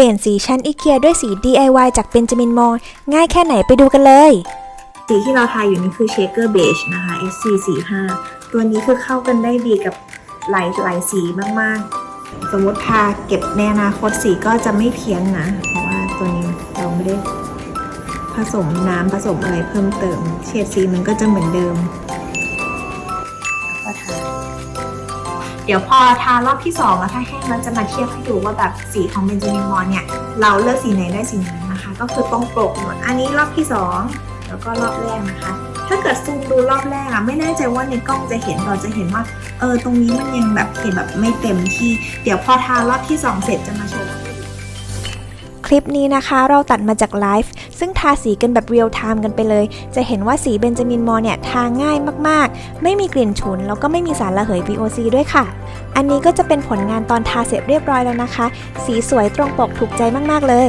ลี่ยนสีชั้นอีเกียด้วยสี DIY จากเบนจามินมอร์ง่ายแค่ไหนไปดูกันเลย สีที่เราทาอยู่นี่คือ Shaker Beige นะคะ SC 4 5 ตัวนี้คือเข้ากันได้ดีกับหลายหลายสีมากๆ สมมติทาเก็บในอนาคตสีก็จะไม่เพี้ยนนะ เพราะว่าตัวนี้เราไม่ได้ผสมน้ำผสมอะไรเพิ่มเติม เฉดสีมันก็จะเหมือนเดิมก็ทา ดี๋ยวพอทารอบที่สองแล้วถ้าแห้งแล้วจะมาเทียบให้ดูว่าแบบสีของเบนจามินมอนเนี่ยเราเลือกสีไหนได้สีนั้นนะคะ ก็คือต้องปรกหมดอันนี้รอบที่สองแล้วก็รอบแรกนะคะ ถ้าเกิดซูมดูรอบแรกอะไม่แน่ใจว่าในกล้องจะเห็นเราจะเห็นว่าเออตรงนี้มันยังแบบเห็นแบบไม่เต็มที่ เดี๋ยวพอทารอบที่สองเสร็จจะมาช ลิปนี้นะคะ เราตัดมาจากไลฟ์ซึ่งทาสีกันแบบเรียลไทม์กันไปเลย จะเห็นว่าสีเบนจามินมอร์เนี่ยทาง่ายมากๆ ไม่มีกลิ่นฉุน แล้วก็ไม่มีสารระเหย VOC ด้วยค่ะ อันนี้ก็จะเป็นผลงานตอนทาเสร็จเรียบร้อยแล้วนะคะ สีสวยตรงปกถูกใจมากๆเลย